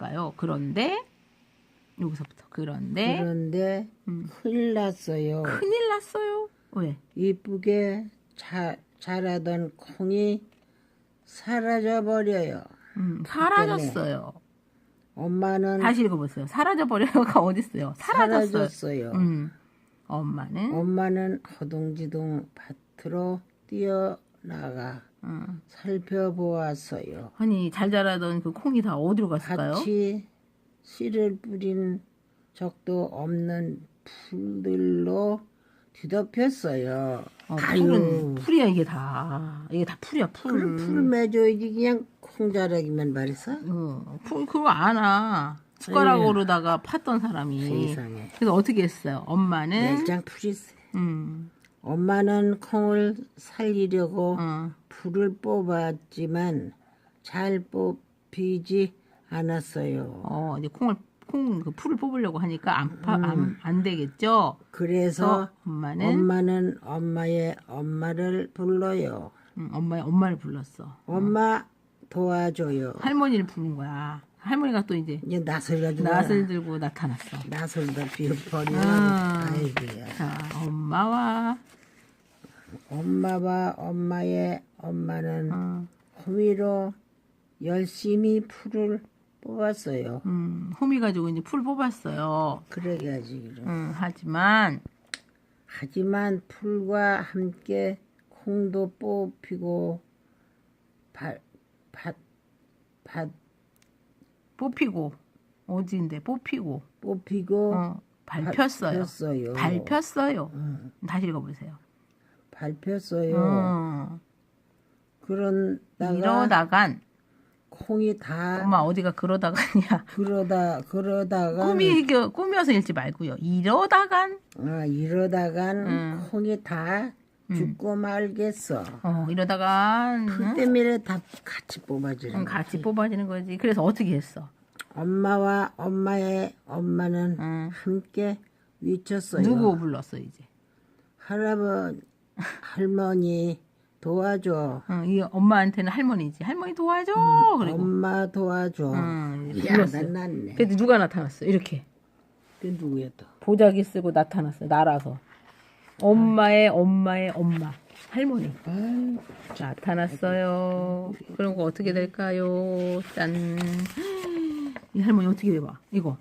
있을까요? 그런데 여기서부터 그런데 그런데 음. 큰일 났어요. 큰일 났어요. 왜? 이쁘게 자, 자라던 콩이 사라져 버려요. 음, 사라졌어요. 엄마는 다시 읽어보세요. 사라져 버려가 어딨어요? 사라졌어요. 사라졌어요. 음, 엄마는 엄마는 허둥지둥 밭으로 뛰어 나가 음, 살펴보았어요. 아니 잘 자라던 그 콩이 다 어디로 갔을까요? 같이 씨를 뿌린 적도 없는 풀들로 뒤덮였어요. 어, 아유. 풀은 풀이야 이게 다 이게 다 풀이야 풀. 그럼 풀 맺어야지 그냥 콩자락이만 말이서 어, 풀 그거 안아 숟가락으로다가 팠던 사람이. 세상에 그래서 어떻게 했어요? 엄마는 내장 풀이 세. 음, 엄마는 콩을 살리려고 어, 풀을 뽑았지만 잘 뽑히지 않았어요. 어 이제 콩을 콩 그 풀을 뽑으려고 하니까 안, 파, 안, 안 되겠죠. 그래서 그래서 엄마는 엄마는 엄마의 엄마를 불러요. 음, 엄마의 엄마를 불렀어. 엄마 도와줘요. 할머니를 부른 거야. 할머니가 또 이제 이제 낯을 가지고 낫을 들고 나타났어. 낯을 다 비워버려. 아. 아이고야. 자, 엄마와 엄마와 엄마의 엄마는 어, 호미로 열심히 풀을 뽑았어요. 음, 호미 가지고 이제 풀 뽑았어요. 그래가지고 음, 하지만 하지만 풀과 함께 콩도 뽑히고 밭, 밭, 밭 뽑히고 어디인데 뽑히고 뽑히고 어, 밟혔어요. 밟혔어요. 밟혔어요. 응, 다시 읽어보세요. 밟혔어요. 어, 그런다가 이러다간 콩이 다 엄마 어디가 그러다간이야. 그러다 그러다가 꿈이 꾸며서 읽지 말고요. 이러다간 아, 이러다간 음. 콩이 다 죽고 말겠어. 어 이러다간 풀 응? 때문에 다 같이 뽑아지는 응, 거. 같이 뽑아지는 거지. 그래서 어떻게 했어? 엄마와 엄마의 엄마는 응. 함께 외쳤어요. 누구 불렀어 이제? 할아버지 할머니 도와줘. 응, 이 엄마한테는 할머니지. 할머니 도와줘. 그리고 엄마 도와줘. 응, 야, 불렀어요. 낫네. 그래도 누가 나타났어? 이렇게 그 누구야 또? 보자기 쓰고 나타났어요. 날아서 엄마의 엄마의 엄마 할머니 아유, 나타났어요. 그런 거 어떻게 될까요? 짠. 이 할머니 어떻게 돼봐? 이거.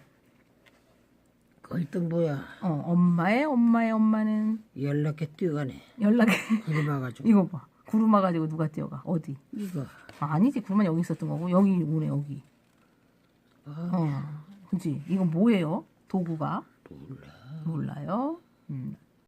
또 뭐야? 어, 엄마의 엄마의 엄마는 연락해 뛰어가네. 연락해. 이리 봐가지고. 이거 봐. 구름 와가지고 누가 뛰어가? 어디? 이거. 아, 아니지. 구름은 여기 있었던 거고 여기 오네 여기. 아, 어, 그지? 이건 뭐예요? 도구가? 몰라. 몰라요. 음,